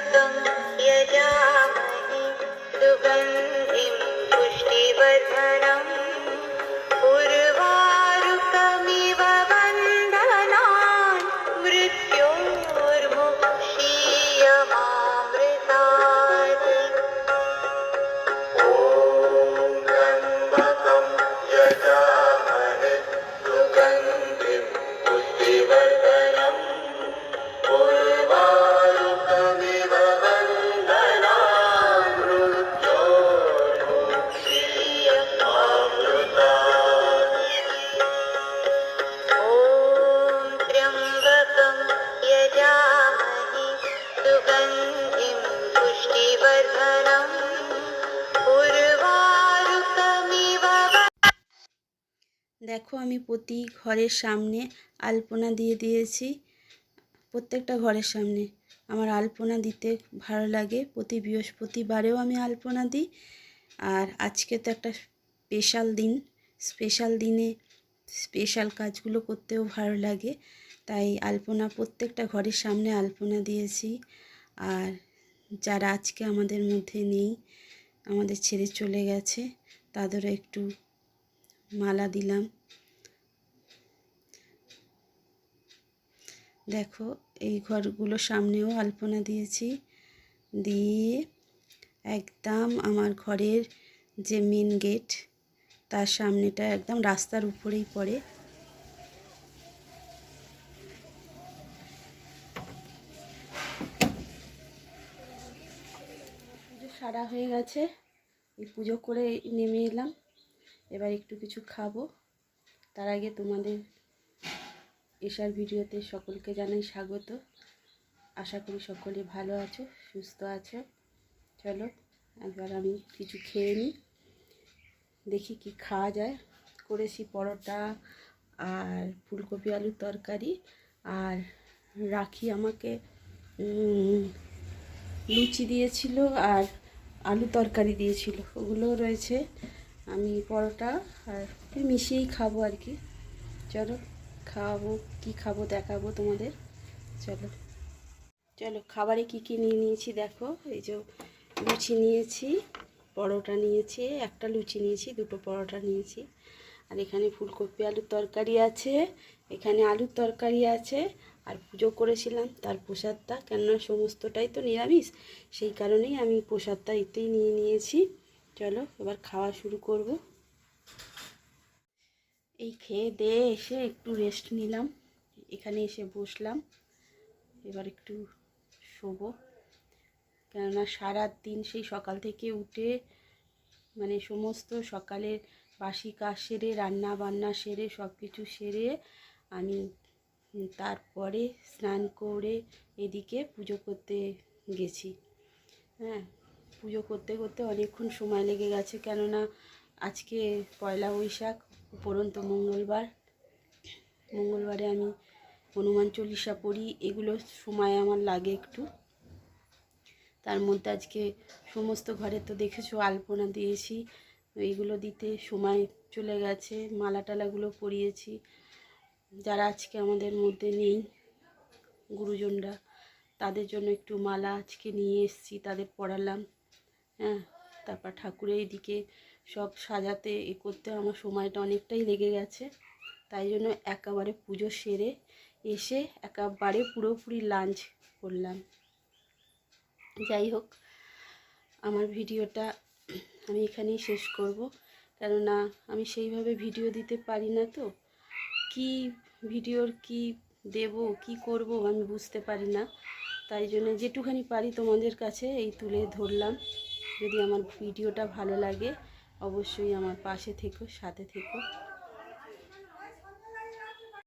शतं यजामहे सुगन्धिं पुष्टिवर्धन। দেখো আমি প্রতি ঘরের সামনে আলপনা দিয়ে দিয়েছি। প্রত্যেকটা ঘরের সামনে আমার আলপনা দিতে ভালো লাগে। প্রতি বৃহস্পতিবারেও আমি আলপনা দিই। আর আজকে তো একটা স্পেশাল দিন। স্পেশাল দিনে স্পেশাল কাজগুলো করতেও ভালো লাগে। তাই আলপনা, প্রত্যেকটা ঘরের সামনে আলপনা দিয়েছি। আর যারা আজকে আমাদের মধ্যে নেই, আমাদের ছেড়ে চলে গেছে, তাদেরও একটু মালা দিলাম। দেখো, এই ঘরগুলো সামনেও আলপনা দিয়েছি। দিয়ে একদম আমার ঘরের যে মেন গেট তার সামনেটা একদম রাস্তার উপরেই পড়ে। সারা হয়ে গেছে, এই পুজো করে নেমে এলাম। এবার একটু কিছু খাব। তার আগে তোমাদের এশার ভিডিওতে সকলকে জানাই স্বাগত। আশা করি সকলে ভালো আছো, সুস্থ আছো। চলো, একবার আমি কিছু খেয়ে নিই। দেখি কি খাওয়া যায়। করেছি পরোটা আর ফুলকপি আলুর তরকারি আর রাখি আমাকে লুচি দিয়েছিল আর আলু তরকারি দিয়েছিল। ওগুলো রয়েছে। আমি পরোটা আর মিশিয়েই খাব আর কি। চলো। খাওয়াবো, কি খাব দেখাবো তোমাদের। চলো। চলো, খাবারে কি কি নিয়ে নিয়েছি দেখো। এই যে লুচি নিয়েছি, পরোটা নিয়েছি, একটা লুচি নিয়েছি, দুটো পরোটা নিয়েছি। আর এখানে ফুলকপি আলুর তরকারি আছে, এখানে আলুর তরকারি আছে, আর পুজো করেছিলাম তার প্রসাদটা। কেননা সমস্তটাই তো নিরামিষ, সেই কারণেই আমি প্রসাদটা এতেই নিয়ে নিয়েছি। চলো, এবার খাওয়া শুরু করব। এই খেয়ে দিয়ে এসে একটু রেস্ট নিলাম। এখানে এসে বসলাম। এবার একটু শোবো। কেননা সারা দিন সেই সকাল থেকে উঠে মানে সমস্ত সকালের বাসি কাজ সেরে রান্না বান্না সেরে সব কিছু সেরে আমি তারপরে স্নান করে এদিকে পুজো করতে গেছি। হ্যাঁ পুজো করতে করতে অনেকক্ষণ সময় লেগে গেছে। কেননা আজকে পয়লা বৈশাখ, উপরন্ত মঙ্গলবার। মঙ্গলবারে আমি হনুমান চল্লিশা পড়ি, এগুলো সময় আমার লাগে একটু। তার মধ্যে আজকে সমস্ত ঘরে তো দেখেছ, আলপনা দিয়েছি এইগুলো দিতে সময় চলে গেছে মালা টালাগুলো পরিয়েছি। যারা আজকে আমাদের মধ্যে নেই, গুরুজনরা, তাদের জন্য একটু মালা আজকে নিয়ে এসেছি, তাদের পড়ালাম। হ্যাঁ তারপর ঠাকুরের এদিকে সব সাজাতে এ করতে আমার সময়টা অনেকটাই লেগে গেছে। তাই জন্য একেবারে পুজো সেরে এসে একেবারে পুরোপুরি লাঞ্চ করলাম। যাই হোক, আমার ভিডিওটা আমি এখানেই শেষ করব। কেননা আমি সেইভাবে ভিডিও দিতে পারি না তো। কি ভিডিওর কি দেব, কি করব আমি বুঝতে পারি না। তাই জন্য যেটুখানি পারি তোমাদের কাছে এই তুলে ধরলাম। যদি আমার ভিডিওটা ভালো লাগে অবশ্যই আমার পাশে থেকো সাথে থেকো।